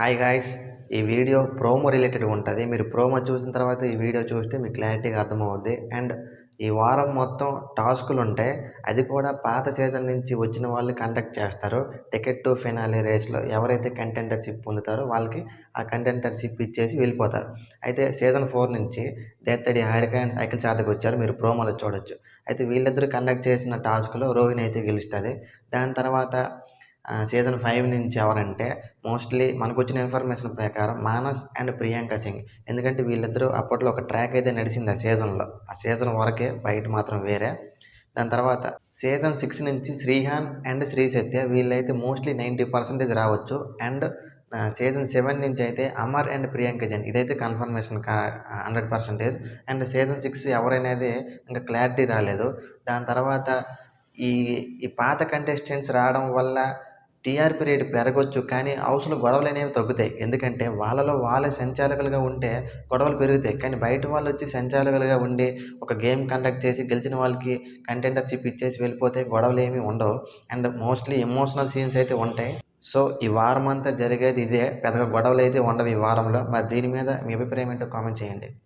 Hi guys ఈ video promo related ఉంటుంది. మీరు ప్రోమో చూసిన తర్వాత ఈ వీడియో చూస్తే మీకు క్లారిటీగా అర్థమవుద్ది. అండ్ ఈ వారం మొత్తం టాస్కులు ఉంటాయి అది కూడా పాత సీజన్ నుంచి వచ్చిన వాళ్ళు కండక్ట్ చేస్తారు. టికెట్ టు ఫినాలి రేస్లో ఎవరైతే కంటెంటర్షిప్ పొందుతారో వాళ్ళకి ఆ కంటెంటర్షిప్ ఇచ్చేసి వెళ్ళిపోతారు. అయితే సీజన్ ఫోర్ నుంచి దేత్తడి హారిక అండ్ సైకిల్ సాధకు వచ్చారు. మీరు ప్రోమోలో చూడొచ్చు. అయితే వీళ్ళిద్దరు కండక్ట్ చేసిన టాస్క్లో రోహిణి అయితే గెలుస్తుంది. దాని తర్వాత సీజన్ ఫైవ్ నుంచి ఎవరంటే మోస్ట్లీ మనకు వచ్చిన ఇన్ఫర్మేషన్ ప్రకారం మానస్ అండ్ ప్రియాంక సింగ్. ఎందుకంటే వీళ్ళిద్దరూ అప్పట్లో ఒక ట్రాక్ అయితే నడిచింది ఆ సీజన్లో. ఆ సీజన్ వరకే బయట మాత్రం వేరే. దాని తర్వాత సీజన్ సిక్స్ నుంచి శ్రీహాన్ అండ్ శ్రీ సత్య వీళ్ళైతే మోస్ట్లీ నైంటీ పర్సెంటేజ్ రావచ్చు. అండ్ సీజన్ సెవెన్ నుంచి అయితే అమర్ అండ్ ప్రియాంక జన్. ఇదైతే కన్ఫర్మేషన్ కా hundred percentage. And season six ఎవరైనది ఇంకా క్లారిటీ రాలేదు. దాని తర్వాత ఈ ఈ పాత కంటెస్టెంట్స్ రావడం వల్ల టీఆర్పీ రేటు పెరగవచ్చు కానీ హౌస్లో గొడవలు అనేవి తగ్గుతాయి. ఎందుకంటే వాళ్ళలో వాళ్ళే సంచాలకులుగా ఉంటే గొడవలు పెరుగుతాయి. కానీ బయట వాళ్ళు వచ్చి సంచాలకులుగా ఉండి ఒక గేమ్ కండక్ట్ చేసి గెలిచిన వాళ్ళకి కంటెండర్షిప్ ఇచ్చేసి వెళ్ళిపోతే గొడవలు ఏమీ ఉండవు. అండ్ మోస్ట్లీ ఎమోషనల్ సీన్స్ అయితే ఉంటాయి. సో ఈ వారం అంతా జరిగేది ఇదే. పెద్దగా గొడవలు అయితే ఉండవు ఈ వారంలో. మరి దీని మీద మీ అభిప్రాయం ఏంటో కామెంట్ చేయండి.